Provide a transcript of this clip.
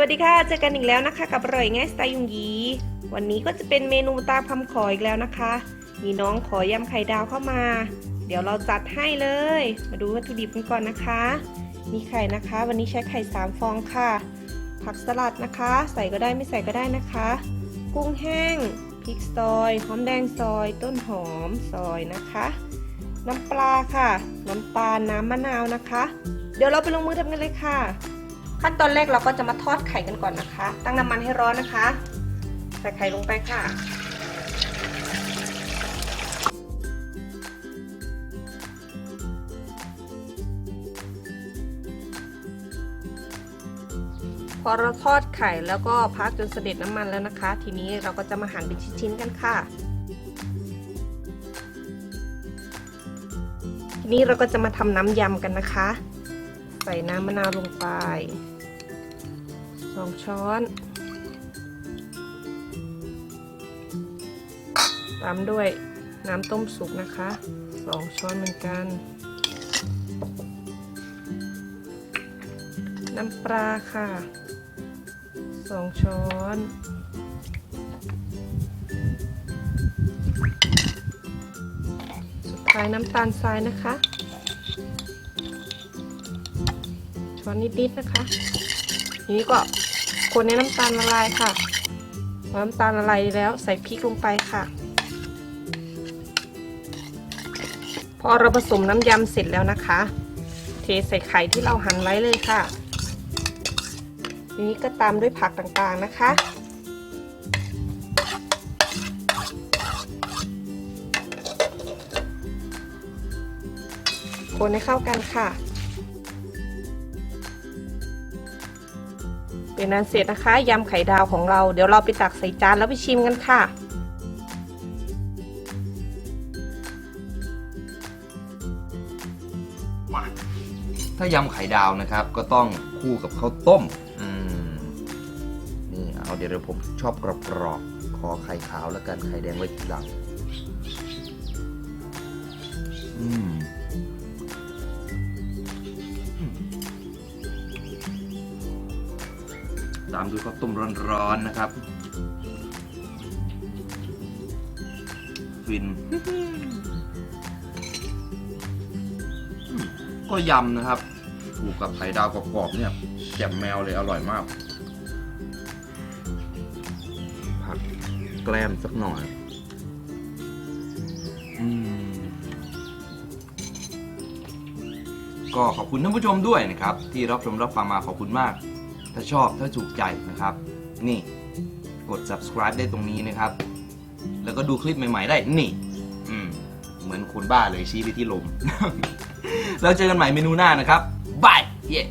วัสดีค่ะ เจอกันอีกแล้วนะคะ กับอร่อยง่ายสไตล์ยุงยี วันนี้ก็จะเป็นเมนูตามคำขออีกแล้วนะคะ มีน้องขอยำไข่ดาวเข้ามา เดี๋ยวเราจัดให้เลย มาดูวัตถุดิบกันก่อนนะคะ มีไข่นะคะ วันนี้ใช้ไข่3ฟองค่ะ ผักสลัดนะคะ ใส่ก็ได้ไม่ใส่ก็ได้นะคะ กุ้งแห้ง พริกซอย หอมแดงซอย ต้นหอมซอยนะคะ น้ำปลาค่ะ น้ำตาลน้ำมะนาวนะคะ เดี๋ยวเราไปลงมือทำกันเลยค่ะ ขั้นตอนแรกเราก็จะมาทอดไข่กันก่อนนะคะ ตั้งน้ำมันให้ร้อนนะคะ ใส่ไข่ลงไปค่ะ พอเราทอดไข่แล้วก็พักจนเสด็จน้ำมันแล้วนะคะ ทีนี้เราก็จะมาหั่นเป็นชิ้นๆกันค่ะทีนี้เราก็จะมาทำน้ำยำกันนะคะ ใส่น้ำมะนาวลงไปสองช้อน ตามด้วยน้ำต้มสุกนะคะสองช้อนเหมือนกัน น้ำปลาค่ะสองช้อนสุดท้ายน้ำตาลทรายนะคะ ช้อนนิดๆนะคะทีนี้ก็คนให้น้ำตาลละลายค่ะพอน้ำตาลละลายแล้วใส่พริกลงไปค่ะ พอเราผสมน้ำยำเสร็จแล้วนะคะ เทใส่ไข่ที่เราหั่นไว้เลยค่ะทีนี้ก็ตามด้วยผักต่างๆนะคะคนให้เข้ากันค่ะ เป็นนันเสร็จนะคะยำไข่ดาวของเราเดี๋ยวเราไปตักใส่จานแล้วไปชิมกันค่ะ ถ้ายำไข่ดาวนะครับ ก็ต้องคู่กับข้าวต้มอืมนี่เอาเดี๋ยวผมชอบกรอบๆขอไข่ขาวแล้วกันไข่แดงไว้ทีหลัง ตามด้วยข้าวต้มร้อนๆนะครับ ฟิน ก็ยำนะครับถูกกับไข่ดาวกรอบๆเนี่ยแจ่มแมวเลยอร่อยมาก ผักแกล้มสักหน่อยอก็ขอบคุณท่านผู้ชมด้วยนะครับ ที่รับชมรับฟังมาขอบคุณมาก ถ้าชอบถ้าถูกใจนะครับ นี่กด subscribe ได้ตรงนี้นะครับ แล้วก็ดูคลิปใหม่ ๆ ได้นี่ อืม เหมือนคนบ้าเลยชี้ไปที่ลม แล้วเจอกันใหม่เมนูหน้านะครับบายเย้